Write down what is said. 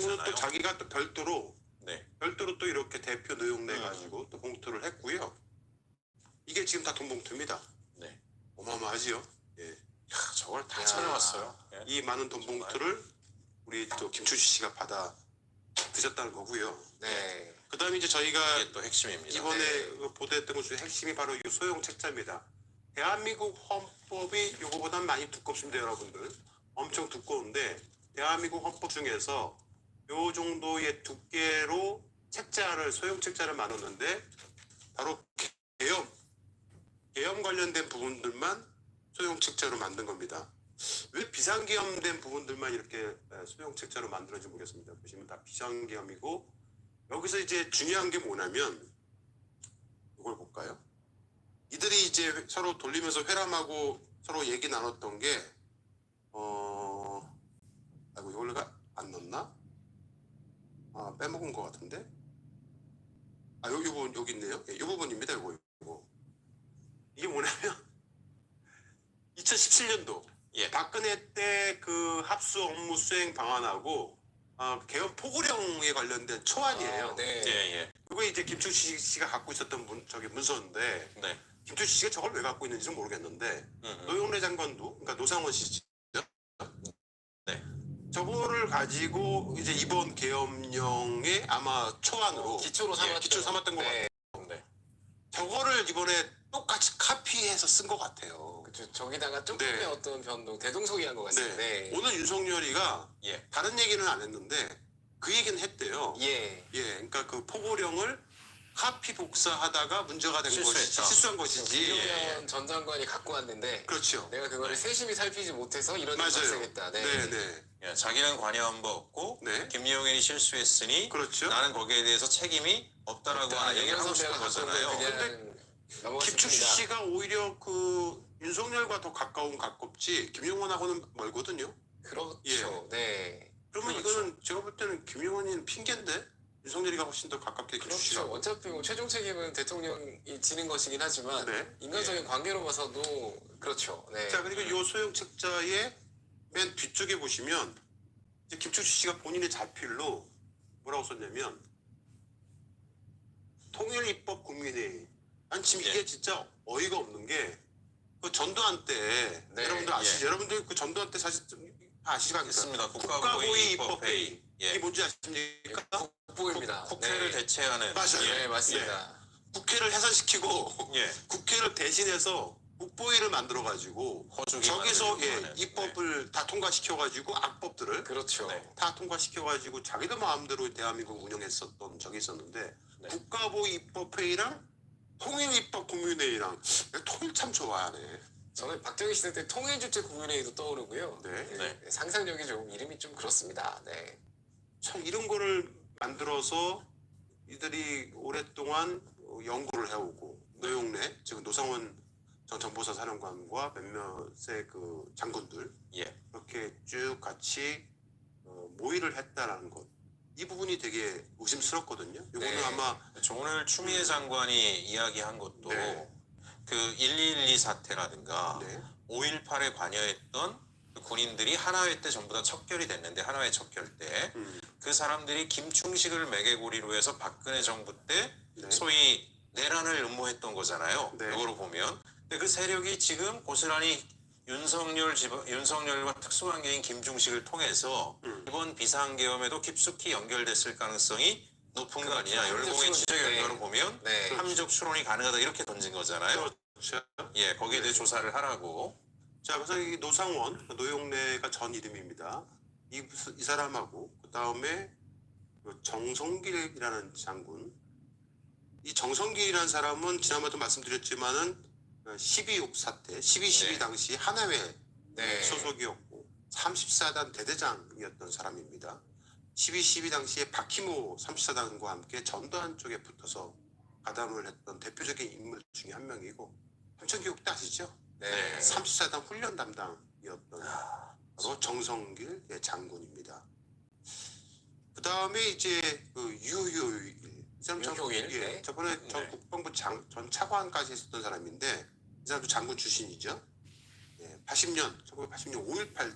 장군은 또. 자기가 또 별도로 네. 별도로 또 이렇게 대표 노용 내 음. 가지고 또 봉투를 했고요. 이게 지금 다 돈 봉투입니다. 네. 어마어마하지요. 예. 야, 저걸 다 야. 찾아왔어요. 예. 이 많은 돈. 봉투를 우리 또 김춘식 씨가 받아 드셨다는 거고요. 네. 그다음에 이제 저희가 또 핵심입니다. 이번에 네. 그 보도했던 것 중에 핵심이 바로 이 소형 책자입니다. 대한민국 헌법이 요거보단 많이 두껍습니다, 여러분들. 엄청 두꺼운데 대한민국 헌법 중에서 요 정도의 두께로 책자를 소형 책자를 만들었는데 바로 계엄 계엄 관련된 부분들만 소형 책자로 만든 겁니다. 왜 비상계엄된 부분들만 이렇게 에, 소형 책자로 만들어진지 모르겠습니다. 보시면 다 비상계엄이고 여기서 이제 중요한 게 뭐냐면 이걸 볼까요? 이들이 이제 서로 돌리면서 회람하고 서로 얘기 나눴던 게 어, 아이고 이걸가 안 넣었나? 아 빼먹은 것 같은데? 아 여기 부분 여기 있네요. 예, 이 부분입니다. 이거 이거 이게 뭐냐면 2017년도 예. 박근혜 때 그 합수 업무 수행 방안하고 어, 개헌 포고령에 관련된 초안이에요. 아, 네. 예, 예. 그거 이제 김춘식 씨가 갖고 있었던 문, 저기 문서인데 네. 김춘식 씨가 저걸 왜 갖고 있는지는 모르겠는데 음, 음. 노영래 장관도 그러니까 노상원 씨죠. 네. 저거를 가지고 이제 이번 계엄령의 아마 초안으로 기초로 예, 삼았던 기초 삼았던 것 네. 네. 저거를 이번에 똑같이 카피해서 쓴 것 같아요. 그쵸. 저기다가 조금의 네. 어떤 변동, 대동소이한 것 같습니다. 네. 네. 오늘 윤석열이가 예. 다른 얘기는 안 했는데 그 얘기는 했대요. 예. 예, 그러니까 그 포고령을 카피 복사하다가 문제가 된 것이지 실수했죠. 실수한 것이지. 김용현 전 장관이 갖고 왔는데 그렇죠. 내가 그거를 세심히 살피지 못해서 이런 일이 맞아요. 발생했다. 네. 네, 네, 예, 자기는 관여한 바 없고 네. 김용현이 실수했으니 그렇죠. 나는 거기에 대해서 책임이 없다라고 하는 얘기를 하고 싶은 거잖아요. 걸 그냥 김충식 넘어갔습니다. 씨가 오히려 그 윤석열과 더 가까운 가깝지 김용원하고는 멀거든요. 그렇죠. 예. 네. 그러면 그렇죠. 이거는 제가 볼 때는 김용원이 핑계인데 윤석열이가 훨씬 더 가깝게 김충식 그렇죠. 씨하고. 어차피 뭐 최종 책임은 대통령이 지는 것이긴 하지만 네. 인간적인 관계로 봐서도 그렇죠. 네. 자 그리고 이 소형 책자의 맨 뒤쪽에 보시면 이제 김충식 씨가 본인의 자필로 뭐라고 썼냐면 통일 입법 국민회의. 아니 지금 이게 예. 진짜 어이가 없는 게 그 전두환 때 네, 여러분들 아시죠? 예. 여러분들 그 전두환 때 사실 좀? 있습니다. 국가고위 국가고위 입법회의. 입법회의. 예. 이게 뭔지 아십니까? 국보입니다. 국회를 네. 대체하는 맞아요. 네, 예. 맞습니다. 국회를 해산시키고 예. 국회를 대신해서 국보위를 만들어 가지고 호주기 저기서 예, 하는. 입법을 다 통과시켜 가지고 악법들을 그렇죠. 네. 다 통과시켜 가지고 자기들 마음대로 대한민국 운영했었던 적이 있었는데 네. 국가보 입법회의랑 통일 입법 국민회의랑 통일 참 좋아하네. 저는 박정희 시대 때 통일주체 국민회의도 떠오르고요. 네. 네. 상상력이 좀 이름이 좀 그렇습니다. 네. 참 이런 거를 만들어서 이들이 오랫동안 어, 연구를 해오고 노용래 즉 노상원 전 정보사 사령관과 몇몇의 그 장군들 예. 이렇게 쭉 같이 어, 모의를 했다라는 것. 이 부분이 되게 의심스럽거든요. 이거는 네. 아마 오늘 추미애 장관이 이야기한 것도 네. 그112 사태라든가 네. 5.18에 관여했던 그 군인들이 하나회 때 전부 다 척결이 됐는데 하나회 척결 때 그 음, 사람들이 김충식을 매개고리로 해서 박근혜 정부 때 네. 소위 내란을 음모했던 거잖아요. 네. 이거로 보면. 근데 그 세력이 지금 고스란히 윤석열 집 윤석열과 특수관계인 김충식을 통해서 음. 이번 비상계엄에도 깊숙이 연결됐을 가능성이 높은 거 그렇죠. 아니냐. 열공의 함정 지적. 연결을 보면 네. 함적 추론이 가능하다 이렇게 던진 거잖아요. 그렇죠. 예, 거기에 대해 조사를 하라고. 자, 그래서 이 노상원, 노용래가 전 이름입니다. 이, 이 사람하고 그 다음에 정성길이라는 장군. 이 정성길이라는 사람은 지난번에도 말씀드렸지만은 12.6 사태, 12.12 네. 당시 하나회 네. 소속이었고 34단 대대장이었던 사람입니다. 12.12 당시에 박희모 34단과 함께 전두환 쪽에 붙어서 가담을 했던 대표적인 인물 중에 한 명이고 삼천교육 때 아시죠? 네. 34단 훈련 담당이었던 바로 정성길 예, 장군입니다. 그 다음에 이제 그 유효일 이 사람 전- 유효일, 예, 네. 저번에 전 네. 국방부 장, 전 차관까지 했었던 사람인데 이 사람도 장군 출신이죠. 예, 80년 1980년 5.18